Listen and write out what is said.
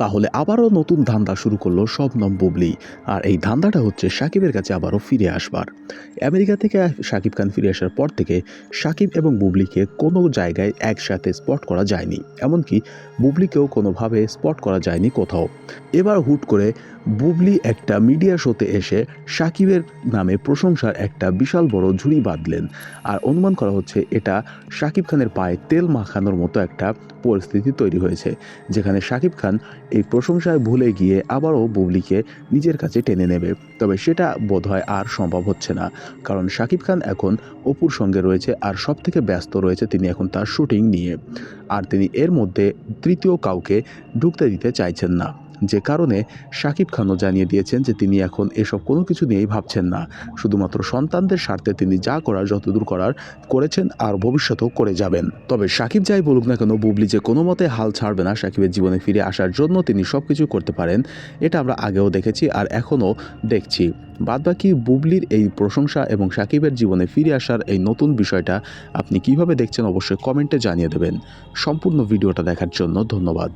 তাহলে আবারও নতুন ধান্দা শুরু করল শবনম বুবলি। আর এই ধান্দাটা হচ্ছে সাকিবের কাছে আবারও ফিরে আসবার। আমেরিকা থেকে সাকিব খান ফিরে আসার পর থেকে সাকিব এবং বুবলিকে কোনো জায়গায় একসাথে স্পট করা যায়নি। এমনকি বুবলিকেও কোনোভাবে স্পট করা যায়নি কোথাও। এবার হুট করে বুবলি একটা মিডিয়া শোতে এসে সাকিবের নামে প্রশংসার একটা বিশাল বড় ঝুড়ি বাঁধলেন। আর অনুমান করা হচ্ছে এটা সাকিব খানের পায়ে তেল মাখানোর মতো একটা পরিস্থিতি তৈরি হয়েছে, যেখানে শাকিব খান এই প্রশংসায় ভুলে গিয়ে আবারও বুবলিকে নিজের কাছে টেনে নেবে। তবে সেটা বোধহয় আর সম্ভব হচ্ছে না, কারণ শাকিব খান এখন অপুর সঙ্গে রয়েছে আর সব থেকে ব্যস্ত রয়েছে তিনি এখন তার শুটিং নিয়ে। আর তিনি এর মধ্যে তৃতীয় কাউকে ঢুকতে দিতে চাইছেন না, যে কারণে শাকিব খানও জানিয়ে দিয়েছেন যে তিনি এখন এসব কোনো কিছু নিয়েই ভাবছেন না। শুধুমাত্র সন্তানদের স্বার্থে তিনি যা করার, যতদূর করার করেছেন আর ভবিষ্যতেও করে যাবেন। তবে শাকিব যাই বলুক না কেন, বুবলি যে কোনো মতে হাল ছাড়বে না সাকিবের জীবনে ফিরে আসার জন্য তিনি সব কিছু করতে পারেন, এটা আমরা আগেও দেখেছি আর এখনও দেখছি। বাদবাকি বুবলির এই প্রশংসা এবং সাকিবের জীবনে ফিরে আসার এই নতুন বিষয়টা আপনি কীভাবে দেখছেন অবশ্যই কমেন্টে জানিয়ে দেবেন। সম্পূর্ণ ভিডিওটা দেখার জন্য ধন্যবাদ।